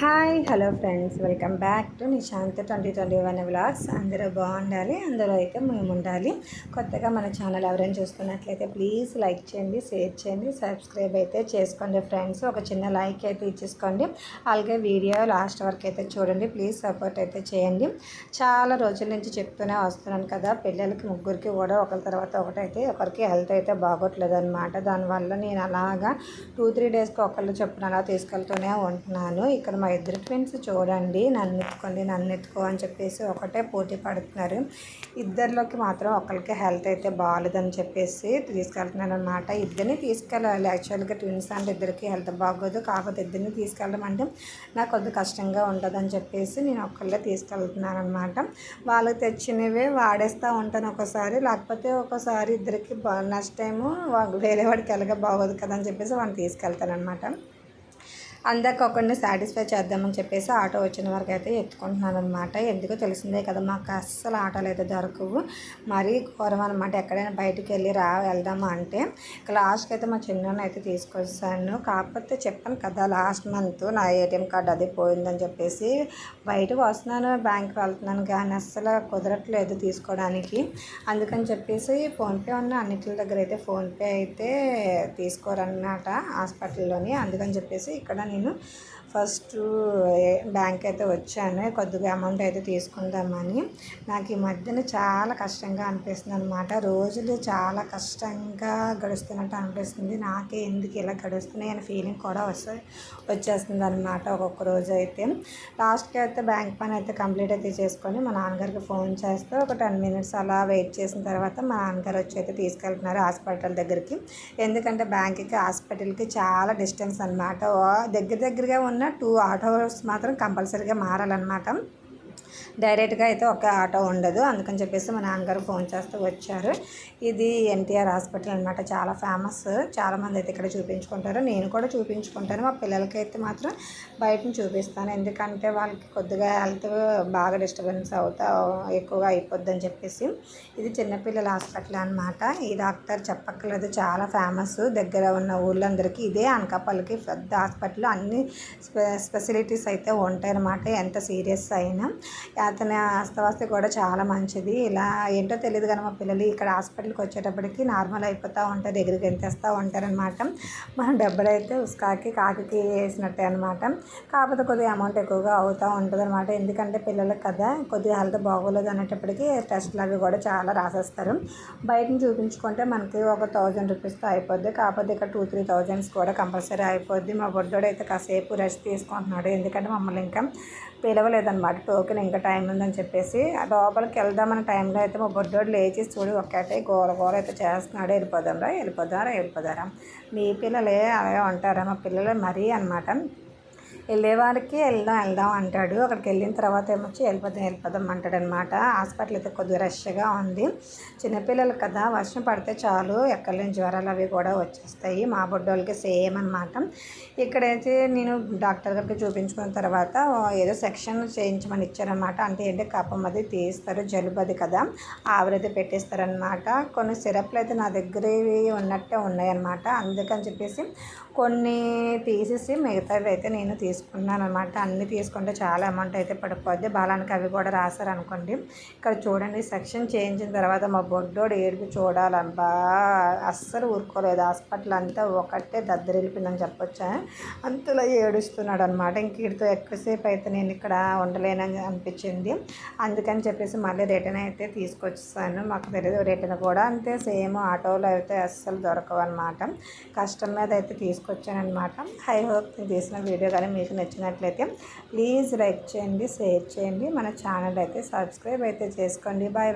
Hi hello friends. Welcome back to Nishant twenty twenty one vlogs. అందరూ బాగుండాలి అందరూ అయితే మేము ఉండాలి కొత్తగా మన ఛానల్ ఎవరైనా చూస్తున్నట్లయితే ప్లీజ్ లైక్ చేయండి షేర్ చేయండి సబ్స్క్రైబ్ అయితే చేసుకోండి ఫ్రెండ్స్. ఒక చిన్న లైక్ అయితే ఇచ్చేసుకోండి. అలాగే వీడియో లాస్ట్ వరకు అయితే చూడండి ప్లీజ్ సపోర్ట్ అయితే చేయండి. చాలా రోజుల నుంచి చెప్తూనే వస్తున్నాను కదా పిల్లలకి ముగ్గురికి కూడా ఒకరి తర్వాత ఒకటైతే ఒకరికి హెల్త్ అయితే బాగోట్లేదు అనమాట దానివల్ల నేను అలాగా టూ త్రీ డేస్కి ఒకళ్ళు చొప్పున అలా తీసుకెళ్తూనే ఉంటున్నాను. ఇక్కడ మా ఇద్దరు ఫ్రెండ్స్ చూడండి నన్ను ఎత్తుకోండి నన్ను ఎత్తుకో అని చెప్పేసి ఒకటే పోటీ పడుతున్నారు. ఇద్దరిలోకి మాత్రం ఒకరికి హెల్త్ అయితే బాగాలేదని చెప్పేసి తీసుకెళ్తున్నాను అనమాట ఇద్దరిని తీసుకెళ్ళాలి. యాక్చువల్గా ట్విన్స్ అంటే ఇద్దరికి హెల్త్ బాగోదు కాకపోతే ఇద్దరిని తీసుకెళ్ళడం అంటే నాకు కొద్దిగా కష్టంగా ఉంటుందని చెప్పేసి నేను ఒక్కళ్ళే తీసుకెళ్తున్నాను అనమాట వాళ్ళకి తెచ్చినవే వాడేస్తూ ఉంటాను ఒకసారి. లేకపోతే ఒకసారి ఇద్దరికి నెక్స్ట్ టైము వేరే వాడికి ఎలాగ బాగోదు కదా అని చెప్పేసి వాడిని తీసుకెళ్తాను అనమాట అందాక ఒకరిని సాటిస్ఫై చేద్దామని చెప్పేసి ఆటో వచ్చిన వరకు అయితే ఎత్తుకుంటున్నాను అనమాట ఎందుకో తెలిసిందే కదా మాకు అస్సలు ఆటోలు అయితే దొరకవు. మరీ ఘోరం అనమాట ఎక్కడైనా బయటికి వెళ్ళి రా వెళ్దామా అంటే లాస్ట్కి అయితే మా చిన్న అయితే తీసుకొచ్చాను. కాకపోతే చెప్పాను కదా లాస్ట్ మంత్ నా ఏటీఎం కార్డు అది పోయిందని చెప్పేసి బయటకు వస్తున్నాను బ్యాంక్ వెళ్తున్నాను కానీ అస్సలు కుదరట్లేదు తీసుకోవడానికి. అందుకని చెప్పేసి ఫోన్పే ఉన్న అన్నిటిల దగ్గర అయితే ఫోన్పే అయితే తీసుకోరన్నమాట హాస్పిటల్లోని. అందుకని చెప్పేసి ఇక్కడ నేను ఫస్ట్ బ్యాంక్ అయితే వచ్చాను కొద్దిగా అమౌంట్ అయితే తీసుకుందామని. నాకు ఈ మధ్యన చాలా కష్టంగా అనిపిస్తుంది అనమాట రోజులు చాలా కష్టంగా గడుస్తున్నట్టు అనిపిస్తుంది. నాకే ఎందుకు ఇలా గడుస్తున్నాయి అనే ఫీలింగ్ కూడా వస్తుంది వచ్చేస్తుంది అనమాట ఒక్కొక్క రోజు అయితే. లాస్ట్కి అయితే బ్యాంక్ పని అయితే కంప్లీట్ అయితే చేసుకొని మా నాన్నగారికి ఫోన్ చేస్తే ఒక టెన్ మినిట్స్ అలా వెయిట్ చేసిన తర్వాత మా నాన్నగారు వచ్చి అయితే తీసుకెళ్తున్నారు హాస్పిటల్ దగ్గరికి. ఎందుకంటే బ్యాంక్కి హాస్పిటల్కి చాలా డిస్టెన్స్ అనమాట దగ్గర దగ్గరగా ఉన్న టూ అవర్స్ మాత్రం కంపల్సరీగా మారాలన్నమాట. డైరెక్ట్గా అయితే ఒక ఆటో ఉండదు. అందుకని చెప్పేసి మా నాన్నగారు ఫోన్ చేస్తూ వచ్చారు. ఇది ఎన్టీఆర్ హాస్పిటల్ అనమాట చాలా ఫేమస్. చాలామంది అయితే ఇక్కడ చూపించుకుంటారు. నేను కూడా చూపించుకుంటాను. మా పిల్లలకి అయితే మాత్రం బయటను చూపిస్తాను. ఎందుకంటే వాళ్ళకి కొద్దిగా హెల్త్ బాగా డిస్టర్బెన్స్ అవుతా ఎక్కువగా అయిపోద్దని చెప్పేసి ఇది చిన్నపిల్లల హాస్పిటల్ అనమాట ఈ డాక్టర్ చెప్పక్కర్లేదు. చాలా ఫేమస్. దగ్గర ఉన్న ఊళ్ళందరికీ ఇదే అనకాపల్లికి పెద్ద హాస్పిటల్. అన్ని స్పె స్పెసిలిటీస్ అయితే ఉంటాయి అనమాట ఎంత సీరియస్ అయినా. అతని అస్తవాస్తి కూడా చాలా మంచిది. ఇలా ఏంటో తెలియదు కానీ మా పిల్లలు ఇక్కడ హాస్పిటల్కి వచ్చేటప్పటికి నార్మల్ అయిపోతూ ఉంటారు దగ్గరికి ఎంతేస్తూ ఉంటారనమాట మనం డబ్బులు అయితే ఉస్కాకి కాకి వేసినట్టే అనమాట కాకపోతే కొద్దిగా అమౌంట్ ఎక్కువగా అవుతూ ఉంటుంది అనమాట ఎందుకంటే పిల్లలకు కదా కొద్దిగా హెల్త్ బాగోలేదు అనేటప్పటికి టెస్ట్లు అవి కూడా చాలా రాసేస్తారు. బయటని చూపించుకుంటే మనకి ఒక థౌజండ్ రూపీస్తో అయిపోద్ది. కాకపోతే ఇక్కడ టూ త్రీ థౌజండ్స్ కూడా కంపల్సరీ అయిపోద్ది. మా బొడ్డోడు అయితే కాసేపు రెస్ట్ తీసుకుంటున్నాడు. ఎందుకంటే మమ్మల్ని ఇంకా పిలవలేదనమాట టోకెన్ ఇంకా టైం ఉందని చెప్పేసి లోపలికి వెళ్దామన్న టైంలో అయితే మా బొడ్డోడు లేచి చూడు ఒక్కటే గోల గోల అయితే చేస్తున్నాడు. వెళ్ళిపోదాంరా వెళ్ళిపోదారా వెళ్ళిపోదారా. మీ పిల్లలే అలాగే ఉంటారా? మా పిల్లలు మరీ అనమాట వెళ్ళేవాడికి వెళ్దాం వెళ్దాం అంటాడు. అక్కడికి వెళ్ళిన తర్వాత ఏమొచ్చి వెళ్ళిపోదాం వెళ్ళిపోదాం అంటాడు అనమాట హాస్పిటల్ అయితే కొద్దిగా రష్గా ఉంది. చిన్నపిల్లలు కదా వర్షం పడితే చాలు ఎక్కలేని జ్వరాలు అవి కూడా వచ్చేస్తాయి. మా బొడ్డోళ్ళకి సేమ్ అనమాట ఇక్కడైతే నేను డాక్టర్ గారికి చూపించుకున్న తర్వాత ఏదో సెక్షన్ చేయించమని ఇచ్చారనమాట అంటే ఏంటి కపం అది తీస్తారు జలుబు అది కదా ఆవిరైతే పెట్టేస్తారనమాట కొన్ని సిరప్లు అయితే నా దగ్గర ఉన్నట్టే ఉన్నాయన్నమాట. అందుకని చెప్పేసి కొన్ని తీసేసి మిగతావి అయితే నేను తీసుకున్నాను తీసుకున్నాను అనమాట అన్నీ తీసుకుంటే చాలా అమౌంట్ అయితే పడిపోద్ది. బాలానికి అవి కూడా రాశారనుకోండి. ఇక్కడ చూడండి సెక్షన్ చేయించిన తర్వాత మా బొడ్డోడు ఏడుపు చూడాలబ్బా. అస్సలు ఊరుకోలేదు. హాస్పిటల్ అంతా ఒకటే దద్దరిల్లిపోయిందని చెప్పొచ్చా? అంతలో ఏడుస్తున్నాడు అనమాట ఇంక వీడితో ఎక్కువసేపు అయితే నేను ఇక్కడ ఉండలేనని అనిపించింది. అందుకని చెప్పేసి మళ్ళీ రిటర్న్ అయితే తీసుకొచ్చేసాను. మాకు తెలియదు రిటర్న్ కూడా అంతే. సేమ్ ఆటోలో అయితే అస్సలు దొరకవు అనమాట కష్టం మీద అయితే తీసుకొచ్చాను తీసుకొచ్చానమాట ఐ హోప్ నేను తీసిన వీడియో కానీ మీకు నచ్చినట్లయితే ప్లీజ్ లైక్ చేయండి షేర్ చేయండి. మన ఛానల్ అయితే సబ్స్క్రైబ్ అయితే చేసుకోండి. బాయ్.